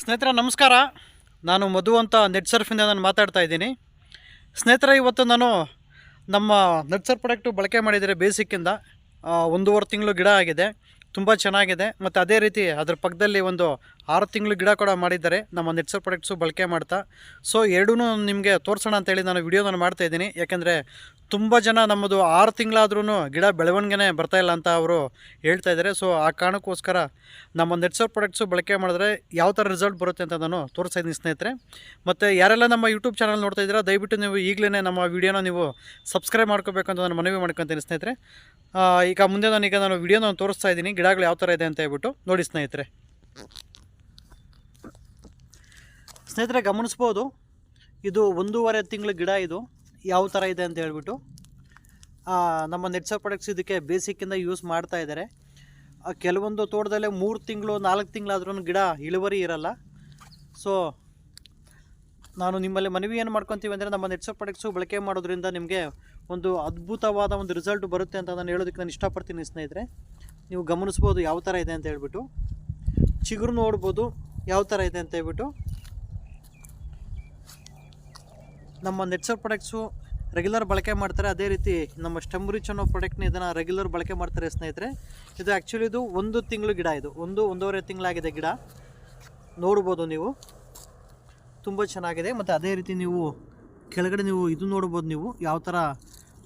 ಸ್ನೇಹಿತರೆ, ನಮಸ್ಕಾರ. ನಾನು ಮಧು ಅಂತ ನೆಟ್ ಸರ್ಫಿಂದ ನಾನು ಮಾತಾಡ್ತಾ ಇದ್ದೀನಿ. ಸ್ನೇಹಿತರ, ಇವತ್ತು ನಾನು ನಮ್ಮ ನೆಟ್ ಸರ್ಫ್ ಪ್ರಾಡಕ್ಟು ಬಳಕೆ ಮಾಡಿದರೆ ಬೇಸಿಕ್ಕಿಂದ ಒಂದೂವರೆ ತಿಂಗಳು ಗಿಡ ಆಗಿದೆ. ತುಂಬ ಚೆನ್ನಾಗಿದೆ. ಮತ್ತು ಅದೇ ರೀತಿ ಅದ್ರ ಪಕ್ಕದಲ್ಲಿ ಒಂದು ಆರು ತಿಂಗಳು ಗಿಡ ಕೂಡ ಮಾಡಿದ್ದಾರೆ. ನಮ್ಮ ನೆಟ್ ಸರ್ಫ್ ಪ್ರಾಡಕ್ಟ್ಸು ಬಳಕೆ ಮಾಡ್ತಾ. ಸೊ ಎರಡೂ ನಿಮಗೆ ತೋರಿಸೋಣ ಅಂತೇಳಿ ನಾನು ವಿಡಿಯೋ ನಾನು ಮಾಡ್ತಾಯಿದ್ದೀನಿ ಯಾಕೆಂದರೆ ತುಂಬ ಜನ ನಮ್ಮದು ಆರು ತಿಂಗಳಾದ್ರೂ ಗಿಡ ಬೆಳವಣಿಗೆನೆ ಬರ್ತಾ ಇಲ್ಲ ಅಂತ ಅವರು ಹೇಳ್ತಾ ಇದ್ದಾರೆ ಸೊ ಆ ಕಾರಣಕ್ಕೋಸ್ಕರ ನಮ್ಮ ನೆಟ್ಸರ್ ಪ್ರಾಡಕ್ಟ್ಸು ಬಳಕೆ ಮಾಡಿದ್ರೆ ಯಾವ ಥರ ರಿಸಲ್ಟ್ ಬರುತ್ತೆ ಅಂತ ನಾನು ತೋರಿಸ್ತಾ ಇದ್ದೀನಿ ಸ್ನೇಹಿತರೆ. ಮತ್ತು ಯಾರೆಲ್ಲ ನಮ್ಮ ಯೂಟ್ಯೂಬ್ ಚಾನಲ್ ನೋಡ್ತಾ ಇದ್ದೀರಾ, ದಯವಿಟ್ಟು ನೀವು ಈಗಲೇ ನಮ್ಮ ವಿಡಿಯೋನ ನೀವು ಸಬ್ಸ್ಕ್ರೈಬ್ ಮಾಡ್ಕೋಬೇಕು ಅಂತ ನಾನು ಮನವಿ ಮಾಡ್ಕೊತೀನಿ ಸ್ನೇಹಿತರೆ. ಈಗ ಮುಂದೆ ನಾನೀಗ ನಾನು ವಿಡಿಯೋನ ತೋರಿಸ್ತಾ ಇದ್ದೀನಿ, ಗಿಡಗಳು ಯಾವ ಥರ ಇದೆ ಅಂತ ಹೇಳ್ಬಿಟ್ಟು ನೋಡಿ ಸ್ನೇಹಿತರೆ. ಸ್ನೇಹಿತರೆ ಗಮನಿಸ್ಬೋದು, ಇದು ಒಂದೂವರೆ ತಿಂಗಳ ಗಿಡ ಇದು. ಯಾವ ಥರ ಇದೆ ಅಂತ ಹೇಳ್ಬಿಟ್ಟು ನಮ್ಮ ನೆಟ್ಸರ್ ಪ್ರಾಡಕ್ಟ್ಸ್ ಇದಕ್ಕೆ ಬೇಸಿಕ್ಕಿಂದ ಯೂಸ್ ಮಾಡ್ತಾ ಇದ್ದಾರೆ. ಕೆಲವೊಂದು ತೋಟದಲ್ಲೇ ಮೂರು ತಿಂಗಳು, ನಾಲ್ಕು ತಿಂಗಳಾದ್ರೂ ಗಿಡ ಇಳುವರಿ ಇರಲ್ಲ. ಸೊ ನಾನು ನಿಮ್ಮಲ್ಲಿ ಮನವಿ ಏನು ಮಾಡ್ಕೊತೀವಿ ಅಂದರೆ ನಮ್ಮ ನೆಟ್ಸರ್ ಪ್ರಾಡಕ್ಟ್ಸು ಬಳಕೆ ಮಾಡೋದ್ರಿಂದ ನಿಮಗೆ ಒಂದು ಅದ್ಭುತವಾದ ಒಂದು ರಿಸಲ್ಟ್ ಬರುತ್ತೆ ಅಂತ ನಾನು ಹೇಳೋದಕ್ಕೆ ನಾನು ಇಷ್ಟಪಡ್ತೀನಿ ಸ್ನೇಹಿತರೆ. ನೀವು ಗಮನಿಸ್ಬೋದು ಯಾವ ಥರ ಇದೆ ಅಂತ ಹೇಳ್ಬಿಟ್ಟು. ಚಿಗುರು ನೋಡ್ಬೋದು ಯಾವ ಥರ ಇದೆ ಅಂತ ಹೇಳ್ಬಿಟ್ಟು. ನಮ್ಮ ನೆಟ್ಸರ್ ಪ್ರಾಡಕ್ಟ್ಸು ರೆಗ್ಯುಲರ್ ಬಳಕೆ ಮಾಡ್ತಾರೆ. ಅದೇ ರೀತಿ ನಮ್ಮ ಸ್ಟೆಮ್ ರಿಚ್ ಅನ್ನೋ ಪ್ರಾಡಕ್ಟ್ನ ಇದನ್ನು ರೆಗ್ಯುಲರ್ ಬಳಕೆ ಮಾಡ್ತಾರೆ ಸ್ನೇಹಿತರೆ. ಇದು ಆ್ಯಕ್ಚುಲಿ ಇದು ಒಂದು ತಿಂಗಳು ಗಿಡ ಇದು. ಒಂದು, ಒಂದೂವರೆ ತಿಂಗಳಾಗಿದೆ ಗಿಡ. ನೋಡ್ಬೋದು ನೀವು. ತುಂಬ ಚೆನ್ನಾಗಿದೆ. ಮತ್ತು ಅದೇ ರೀತಿ ನೀವು ಕೆಳಗಡೆ ನೀವು ಇದು ನೋಡ್ಬೋದು ನೀವು. ಯಾವ ಥರ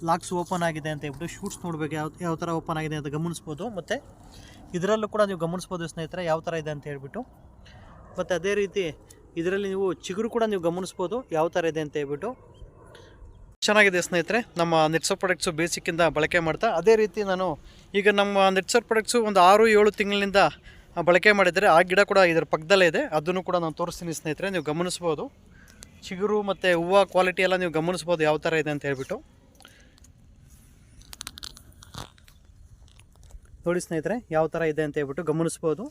ಲಾಕ್ಸ್ ಓಪನ್ ಆಗಿದೆ ಅಂತ ಹೇಳ್ಬಿಟ್ಟು ಶೂಟ್ಸ್ ನೋಡಬೇಕು. ಯಾವ ಯಾವ ಥರ ಓಪನ್ ಆಗಿದೆ ಅಂತ ಗಮನಿಸ್ಬೋದು. ಮತ್ತು ಇದರಲ್ಲೂ ಕೂಡ ನೀವು ಗಮನಿಸ್ಬೋದು ಸ್ನೇಹಿತರೆ, ಯಾವ ಥರ ಇದೆ ಅಂತ ಹೇಳ್ಬಿಟ್ಟು. ಮತ್ತು ಅದೇ ರೀತಿ ಇದರಲ್ಲಿ ನೀವು ಚಿಗುರು ಕೂಡ ನೀವು ಗಮನಿಸ್ಬೋದು. ಯಾವ ಥರ ಇದೆ ಅಂತ ಹೇಳ್ಬಿಟ್ಟು. ಚೆನ್ನಾಗಿದೆ ಸ್ನೇಹಿತರೆ, ನಮ್ಮ ನೆಟ್ಸರ್ ಪ್ರಾಡಕ್ಟ್ಸು ಬೇಸಿಕ್ಕಿಂದ ಬಳಕೆ ಮಾಡ್ತಾ. ಅದೇ ರೀತಿ ನಾನು ಈಗ ನಮ್ಮ ನೆಟ್ಸರ್ ಪ್ರಾಡಕ್ಟ್ಸು ಒಂದು ಆರು, ಏಳು ತಿಂಗಳಿಂದ ಬಳಕೆ ಮಾಡಿದರೆ ಆ ಗಿಡ ಕೂಡ ಇದರ ಪಕ್ಕದಲ್ಲೇ ಇದೆ. ಅದನ್ನು ಕೂಡ ನಾನು ತೋರಿಸ್ತೀನಿ ಸ್ನೇಹಿತರೆ, ನೀವು ಗಮನಿಸ್ಬೋದು. ಚಿಗುರು ಮತ್ತು ಹೂವು ಕ್ವಾಲಿಟಿ ಎಲ್ಲ ನೀವು ಗಮನಿಸ್ಬೋದು ಯಾವ ಥರ ಇದೆ ಅಂತ ಹೇಳ್ಬಿಟ್ಟು. ನೋಡಿ ಸ್ನೇಹಿತರೆ, ಯಾವ ಥರ ಇದೆ ಅಂತ ಹೇಳ್ಬಿಟ್ಟು ಗಮನಿಸ್ಬೋದು.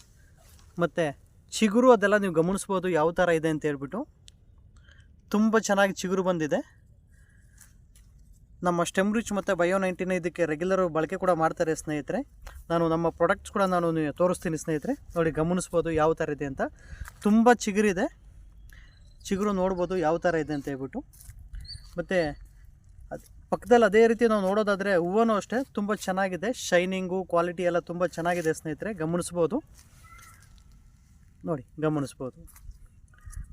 ಮತ್ತು ಚಿಗುರು ಅದೆಲ್ಲ ನೀವು ಗಮನಿಸ್ಬೋದು ಯಾವ ಥರ ಇದೆ ಅಂತ ಹೇಳ್ಬಿಟ್ಟು. ತುಂಬ ಚೆನ್ನಾಗಿ ಚಿಗುರು ಬಂದಿದೆ. ನಮ್ಮ ಸ್ಟೆಮ್ ರಿಚ್ ಮತ್ತು ಬಯೋ ನೈಂಟಿನ ಇದಕ್ಕೆ ರೆಗ್ಯುಲರ್ ಬಳಕೆ ಕೂಡ ಮಾಡ್ತಾರೆ ಸ್ನೇಹಿತರೆ. ನಾನು ನಮ್ಮ ಪ್ರಾಡಕ್ಟ್ಸ್ ಕೂಡ ನಾನು ತೋರಿಸ್ತೀನಿ ಸ್ನೇಹಿತರೆ. ನೋಡಿ ಗಮನಿಸ್ಬೋದು ಯಾವ ಥರ ಇದೆ ಅಂತ. ತುಂಬ ಚಿಗುರಿದೆ. ಚಿಗುರು ನೋಡ್ಬೋದು ಯಾವ ಥರ ಇದೆ ಅಂತ ಹೇಳ್ಬಿಟ್ಟು. ಮತ್ತು ಅದು ಪಕ್ಕದಲ್ಲಿ ಅದೇ ರೀತಿ ನಾವು ನೋಡೋದಾದರೆ ಹೂವನೂ ಅಷ್ಟೇ ತುಂಬ ಚೆನ್ನಾಗಿದೆ. ಶೈನಿಂಗು ಕ್ವಾಲಿಟಿ ಎಲ್ಲ ತುಂಬ ಚೆನ್ನಾಗಿದೆ ಸ್ನೇಹಿತರೆ. ಗಮನಿಸ್ಬೋದು. ನೋಡಿ, ಗಮನಿಸ್ಬೋದು.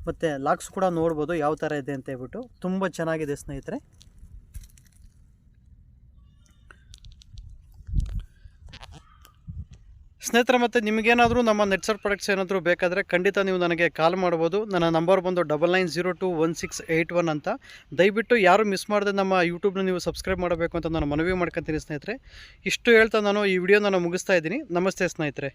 ಮತ್ತು ಲಾಕ್ಸ್ ಕೂಡ ನೋಡ್ಬೋದು ಯಾವ ಥರ ಇದೆ ಅಂತ ಹೇಳ್ಬಿಟ್ಟು. ತುಂಬ ಚೆನ್ನಾಗಿದೆ ಸ್ನೇಹಿತರೆ. ಸ್ನೇಹಿತರೆ, ಮತ್ತು ನಿಮಗೇನಾದರೂ ನಮ್ಮ ನೆಟ್ಸರ್ ಪ್ರಾಡಕ್ಟ್ಸ್ ಏನಾದರೂ ಬೇಕಾದರೆ ಖಂಡಿತ ನೀವು ನನಗೆ ಕಾಲ್ ಮಾಡ್ಬೋದು. ನನ್ನ ನಂಬರ್ ಬಂದು double nine zero two one six eight one ಅಂತ. ದಯವಿಟ್ಟು ಯಾರು ಮಿಸ್ ಮಾಡದೆ ನಮ್ಮ ಯೂಟ್ಯೂಬ್ನ ನೀವು ಸಬ್ಸ್ಕ್ರೈಬ್ ಮಾಡಬೇಕು ಅಂತ ನಾನು ಮನವಿ ಮಾಡ್ಕೊತೀನಿ ಸ್ನೇಹಿತರೆ. ಇಷ್ಟು ಹೇಳ್ತಾ ನಾನು ಈ ವಿಡಿಯೋ ನಾನು ಮುಗಿಸ್ತಾ ಇದ್ದೀನಿ. ನಮಸ್ತೆ ಸ್ನೇಹಿತರೆ.